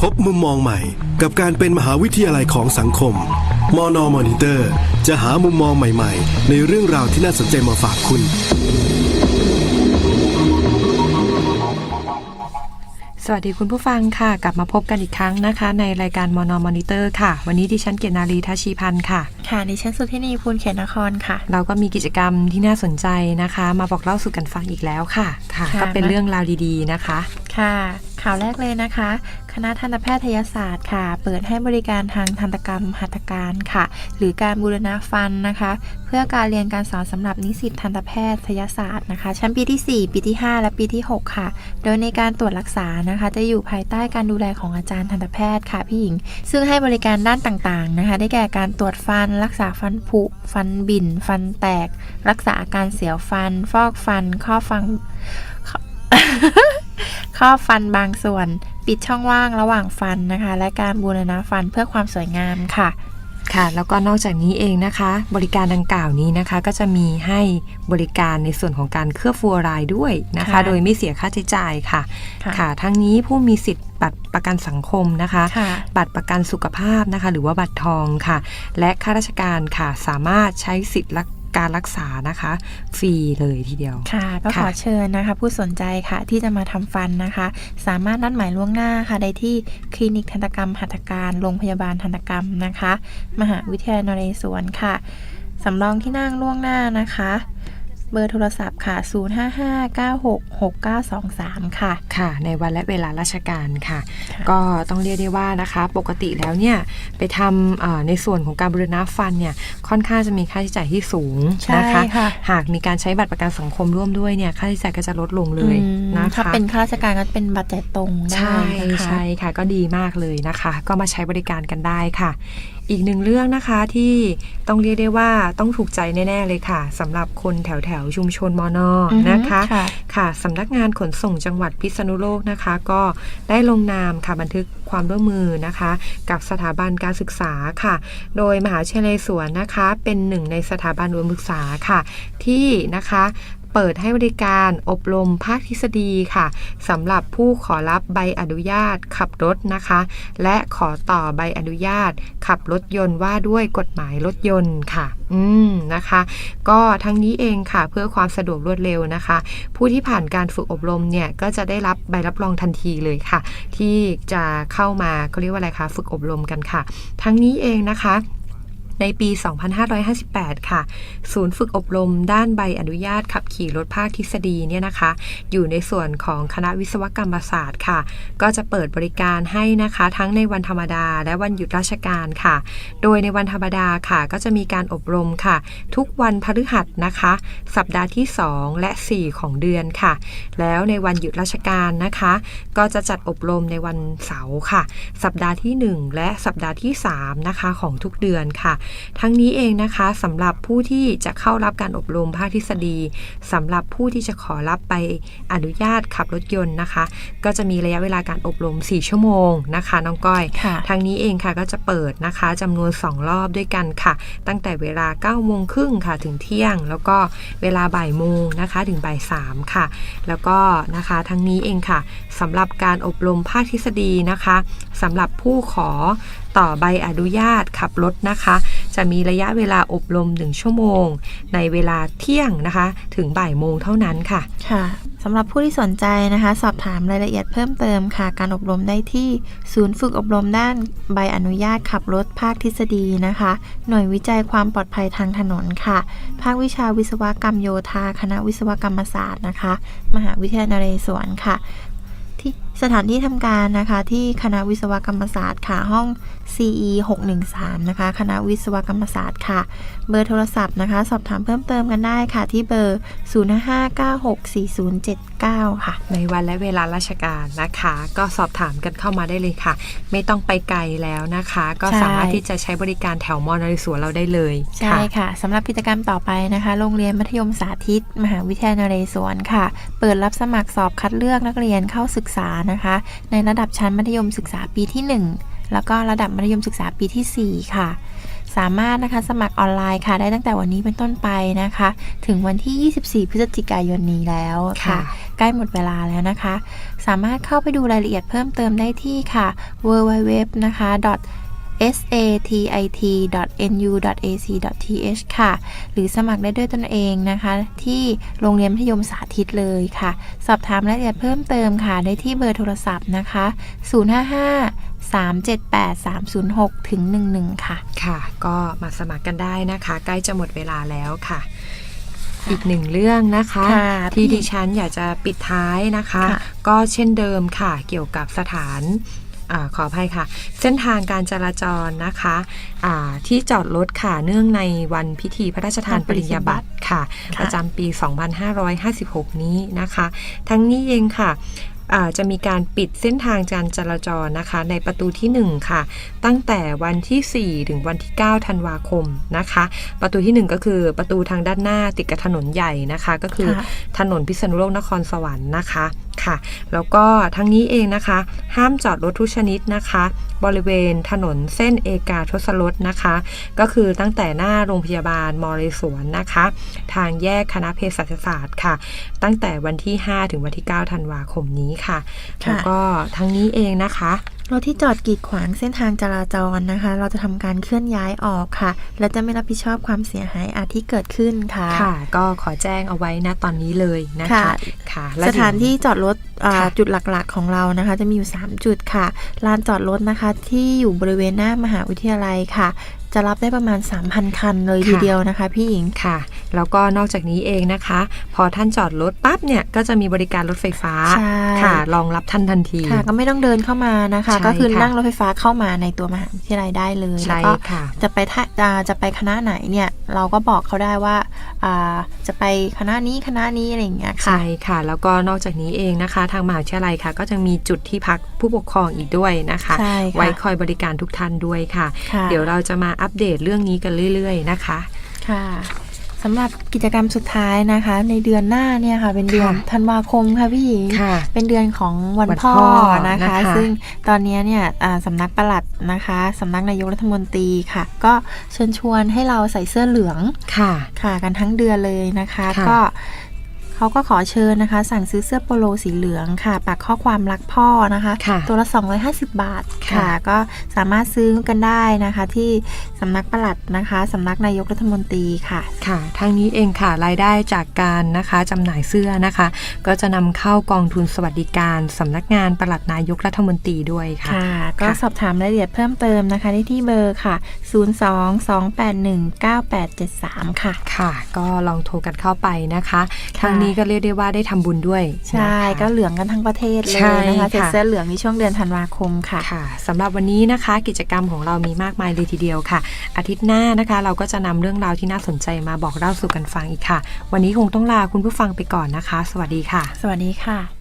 พบมุมมองใหม่กับการเป็นมหาวิทยาลัยของสังคม มอนอมอนิเตอร์ จะหามุมมองใหม่ ๆ ในเรื่องราวที่น่าสนใจมาฝากคุณ สวัสดีคุณผู้ฟังค่ะ กลับมาพบกันอีกครั้งนะคะ ในรายการมอนอมอนิเตอร์ค่ะ วันนี้ดิฉันเกณนารีทัชชีพันธ์ค่ะ ค่ะดิฉันสุทธินีภูลเขตนครค่ะ เราก็มีกิจกรรมที่น่าสนใจนะคะ มาบอกเล่าสู่กันฟังอีกแล้วค่ะ ค่ะค่ะก็เป็นเรื่องราวดีๆนะคะ ค่ะ ข่าวแรกเลยนะคะ คณะทันตแพทยศาสตร์ค่ะ เปิดให้บริการทางทันตกรรมหัตถการค่ะ หรือการบูรณะฟันนะคะ เพื่อการเรียนการสอนสำหรับนิสิตทันตแพทยศาสตร์นะคะ ชั้นปีที่ 4 ปีที่ 5 และปีที่ 6 ค่ะ โดยในการตรวจรักษานะคะ จะอยู่ภายใต้การดูแลของอาจารย์ทันตแพทย์ค่ะพี่หญิง ซึ่งให้บริการด้านต่างๆนะคะ ได้แก่การตรวจฟัน รักษาฟันผุ ฟันบิ่น ฟันแตก รักษาอาการเสียวฟัน ฟอกฟัน ข้อฟัง ครอบฟันบางส่วน ปิดช่องว่างระหว่างฟันนะคะ และการบูรณะฟันเพื่อความสวยงามค่ะค่ะแล้วก็นอกจากนี้เองนะคะ บริการดังกล่าวนี้นะคะ ก็จะมีให้บริการในส่วนของการเคลือบฟลูออไรด์ด้วยนะคะค่ะโดยไม่เสียค่าใช้จ่ายค่ะค่ะค่ะ ทั้งนี้ผู้มีสิทธิ์บัตรประกันสังคมนะคะค่ะบัตรประกันสุขภาพนะคะ หรือว่าบัตรทองค่ะ และข้าราชการค่ะสามารถใช้สิทธิ์รั กการรักษานะคะ ฟรีเลยทีเดียว ค่ะ ก็ขค่ะอเชิญนะคะ ผู้สนใจค่ะที่จะมาทำฟันนะคะ สามารถนัดหมายล่วงหน้าค่ะได้ที่คลินิกทันตกรรม หัตถการโรงพยาบาลทันตกรรมนะคะ มหาวิทยาลัยนเรศวรค่ะสำรองที่นั่งล่วงหน้านะคะ เบอร์โทรศัพท์ค่ะ 0559666923 ค่ะ ค่ะ ในวันและเวลาราชการค่ะค่ะ ก็ต้องเรียกได้ว่านะคะ ปกติแล้วเนี่ย ไปทำเอ่อในส่วนของการบริณะฟันเนี่ย ค่อนข้างจะมีค่าใช้จ่ายที่สูงใช่นะคะค่ะหากมีการใช้บัตรประกันสังคมร่วมด้วยเนี่ย ค่าใช้จ่ายก็จะลดลงเลยอืมนะถ้าคะเป็นข้าราชการก็เป็นบัตรจ่ายตรงได้ใช่นะคะใช่ค่ะ ก็ดีมากเลยนะคะ ก็มาใช้บริการกันได้ค่ะอีกหนึ่งเรื่องนะคะที่ต้องเรียกได้ว่าต้องถูกใจแน่ ๆ เลยค่ะสำหรับคนแถวแถวๆชุมชนมอนออือฮึนะคะค่ะค่ะสำนักงานขนส่งจังหวัดพิษณุโลกนะคะ ก็ได้ลงนามค่ะบันทึกความร่วมมือนะคะ กับสถาบันการศึกษาค่ะ โดยมหาวิทยาลัยสวนนะคะ เป็นหนึ่งในสถาบันอุดมศึกษาค่ะ ที่นะคะ เปิดให้บริการอบรมภาคทฤษฎีค่ะสำหรับผู้ขอรับใบอนุญาตขับรถนะคะ และขอต่อใบอนุญาต ขับรถยนต์ว่าด้วยกฎหมายรถยนต์ค่ะ อืมนะคะ ก็ทั้งนี้เองค่ะ เพื่อความสะดวกรวดเร็วนะคะ ผู้ที่ผ่านการฝึกอบรมเนี่ยก็จะได้รับใบรับรองทันทีเลยค่ะ ที่จะเข้ามาเขาเรียกว่าอะไรคะฝึกอบรมกันค่ะ ทั้งนี้เองนะคะ ในปี 2558 ค่ะ ศูนย์ฝึกอบรมด้านใบอนุญาตขับขี่รถภาคทฤษฎีเนี่ยนะคะ อยู่ในส่วนของคณะวิศวกรรมศาสตร์ค่ะ ก็จะเปิดบริการให้นะคะ ทั้งในวันธรรมดา และวันหยุดราชการค่ะ โดยในวันธรรมดาค่ะ ก็จะมีการอบรมค่ะ ทุกวันพฤหัสนะคะ สัปดาห์ที่ 2 และ 4 ของเดือนค่ะ แล้วในวันหยุดราชการนะคะ ก็จะจัดอบรมในวันเสาร์ค่ะ สัปดาห์ที่ 1 และสัปดาห์ที่ 3 นะคะ ของทุกเดือนค่ะทั้งนี้เองนะคะสำหรับผู้ที่จะเข้ารับการอบรมภาคทฤษฎีสำหรับผู้ที่จะขอรับไปอนุญาตขับรถยนต์นะคะ ก็จะมีระยะเวลาการอบรม 4 ชั่วโมงนะคะน้องก้อยค่ะทางนี้เองค่ะก็จะเปิดนะคะจำนวน 2 รอบด้วยกันค่ะ ตั้งแต่เวลา9โมงครึ่งค่ะถึงเที่ยง แล้วก็เวลาบ่ายโมงนะคะถึงบ่าย3ค่ะ แล้วก็นะคะทั้งนี้เองค่ะสำหรับการอบรมภาคทฤษฎีนะคะสำหรับผู้ขอ ต่อใบอนุญาตขับรถนะคะ จะมีระยะเวลาอบรม 1 ชั่วโมง ในเวลาเที่ยงนะคะ ถึงบ่ายโมงเท่านั้นค่ะ ค่ะสำหรับผู้ที่สนใจนะคะ สอบถามรายละเอียดเพิ่มเติมค่ะ การอบรมได้ที่ศูนย์ฝึกอบรมด้านใบอนุญาตขับรถภาคทฤษฎีนะคะ หน่วยวิจัยความปลอดภัยทางถนนค่ะ ภาควิชาวิศวกรรมโยธา คณะวิศวกรรมศาสตร์นะคะ มหาวิทยาลัยนเรศวรค่ะ ที่ สถานที่ทำการนะคะที่คณะวิศวกรรมศาสตร์ค่ะห้อง CE 613นะคะคณะวิศวกรรมศาสตร์ค่ะ เบอร์โทรศัพท์นะคะ สอบถามเพิ่มเติมกันได้ค่ะ ที่เบอร์ 05964079 ค่ะ ในวันและเวลาราชการนะคะ ก็สอบถามกันเข้ามาได้เลยค่ะ ไม่ต้องไปไกลแล้วนะคะ ก็ใช่สามารถที่จะใช้บริการแถวมอนริสวนเราได้เลยใช่ค่ะสำหรับกิจกรรมต่อไปนะคะ โรงเรียนมัธยมสาธิต มหาวิทยาลัยนเรศวรค่ะ เปิดรับสมัครสอบคัดเลือกนักเรียนเข้าศึกษานะคะ ในระดับชั้นมัธยมศึกษาปีที่ 1 แล้วก็ระดับมัธยมศึกษาปีทีสี่4 ค่ะสสามารถนะคะสมัครออนไลน์ค่ะ ได้ตั้งแต่วันนี้เป็นต้นไปนะคะ ถึงวันที่ 24 พฤศจิกายนนี้แล้วค่ะค่ะใกล้หมดเวลาแล้วนะคะ สามารถเข้าไปดูรายละเอียดเพิ่มเติมได้ที่ค่ะ www นะคะ satit.nu.ac.th ค่ะ หรือสมัครได้ด้วยตนเองนะคะ ที่โรงเรียนมัธยมสาธิตเลยค่ะ สอบถามรายละเอียดเพิ่มเติมค่ะ ได้ที่เบอร์โทรศัพท์นะคะ 055 378 306ถึง11 ค่ะ ค่ะ ก็มาสมัครกันได้นะคะ ใกล้จะหมดเวลาแล้วค่ะ อีกหนึ่งเรื่องนะคะค่ะที่พี่ดิฉันอยากจะปิดท้ายนะคะค่ะก็เช่นเดิมค่ะ เกี่ยวกับสถาน อาขออภัยค่ะ เส้นทางการจราจรนะคะอ่าที่จอดรถค่ะเนื่องในวันพิธีพระราชทานปริญญาบัตรค่ะค่ะประจำปี 2556 นี้นะคะ ทั้งนี้เองค่ะอ่าจะมีการปิดเส้นทางการจราจรนะคะ ในประตูที่ 1 ค่ะ ตั้งแต่วันที่ 4 ถึงวันที่ 9 ธันวาคมนะคะ ประตูทีหนึ่1 ก็คือประตูทางด้านหน้าติดกับถนนใหญ่นะคะ ก็คือค่ะถนนพิษณุโลกนครสวรรค์นะคะ ค่ะ แล้วก็ทั้งนี้เองนะคะ ห้ามจอดรถทุกชนิดนะคะ บริเวณถนนเส้นเอกาทศรถนะคะ ก็คือตั้งแต่หน้าโรงพยาบาลมอเรสวนนะคะ ทางแยกคณะเภสัชศาสตร์ค่ะ ตั้งแต่วันที่ 5 ถึงวันที่ 9 ธันวาคมนี้ค่ะค่ะแล้วก็ทั้งนี้เองนะคะ รถที่จอดกีดขวางเส้นทางจราจรนะคะ เราจะทำการเคลื่อนย้ายออกค่ะ และจะไม่รับผิดชอบความเสียหายอาจที่เกิดขึ้นค่ะค่ะ ก็ขอแจ้งเอาไว้นะตอนนี้เลยนะคะค่ะค่ะและสถานที่จอดรถอ่าค่ะจุดหลักๆของเรานะคะ จะมีอยู่ 3 จุดค่ะลานจอดรถนะคะ ที่อยู่บริเวณหน้ามหาวิทยาลัยค่ะ จะรับได้ประมาณ 3,000 คันเลยทีเดียวนะคะพี่หญิงค่ะ แล้วก็นอกจากนี้เองนะคะ พอท่านจอดรถปั๊บเนี่ยก็จะมีบริการรถไฟฟ้าใช่ค่ะรองรับท่านทันทีค่ะ ก็ไม่ต้องเดินเข้ามานะคะใช่ก็คือค่ะนั่งรถไฟฟ้าเข้ามาในตัวมหาวิทยาลัยได้เลยใช่แล้วก็ค่ะจะไปท่าอ่าจะไปคณะไหนเนี่ยเราก็บอกเขาได้ว่าอ่าจะไปคณะนี้คณะนี้อะไรอย่างเงี้ยค่ะใช่ค่ะ แล้วก็นอกจากนี้เองนะคะ ทางมหาวิทยาลัยค่ะ ก็จะมีจุดที่พักผู้ปกครองอีกด้วยนะคะใช่ค่ะไว้คอยบริการทุกท่านด้วยค่ะค่ะ เดี๋ยวเราจะมาอัปเดตเรื่องนี้กันเรื่อย ๆ นะคะ ค่ะสำหรับกิจกรรมสุดท้ายนะคะ ในเดือนหน้าเนี่ยค่ะ เป็นเดือนค่ะธันวาคมค่ะพี่หญิงค่ะเป็นเดือนของวันวันพ่อพ่อนะคะนะคะ ซึ่งตอนนี้เนี่ยอ่าสำนักปลัดนะคะสำนักนายกรัฐมนตรีค่ะ ก็เชิญชวนให้เราใส่เสื้อเหลืองค่ะค่ะ กันทั้งเดือนเลยนะคะค่ะก็ เขาก็ขอเชิญนะคะ สั่งซื้อเสื้อโปโลสีเหลืองค่ะ ปักข้อความรักพ่อนะคะค่ะตัวละ 250 บาทค่ะค่ะ ก็สามารถซื้อกันได้นะคะ ที่สำนักปลัดนะคะสำนักนายกรัฐมนตรีค่ะค่ะ ทางนี้เองค่ะรายได้จากการนะคะจำหน่ายเสื้อนะคะ ก็จะนำเข้ากองทุนสวัสดิการสำนักงานปลัดนายกรัฐมนตรีด้วยค่ะค่ะก็ค่ะสอบถามรายละเอียดเพิ่มเติมนะคะได้ที่เบอร์ค่ะ 022819873 ค่ะ ค่ะ ก็ลองโทรกันเข้าไปนะคะค่ะทางนี้ก็เรียกได้ว่าได้ทำบุญด้วย ใช่นะคะก็เหลืองกันทั้งประเทศเลยใช่นะคะใส่ค่ะเสื้อเหลืองในช่วงเดือนธันวาคมค่ะค่ะสำหรับวันนี้นะคะ กิจกรรมของเรามีมากมายเลยทีเดียวค่ะ อาทิตย์หน้านะคะ เราก็จะนำเรื่องราวที่น่าสนใจมาบอกเล่าสู่กันฟังอีกค่ะ วันนี้คงต้องลาคุณผู้ฟังไปก่อนนะคะ สวัสดีค่ะ สวัสดีค่ะ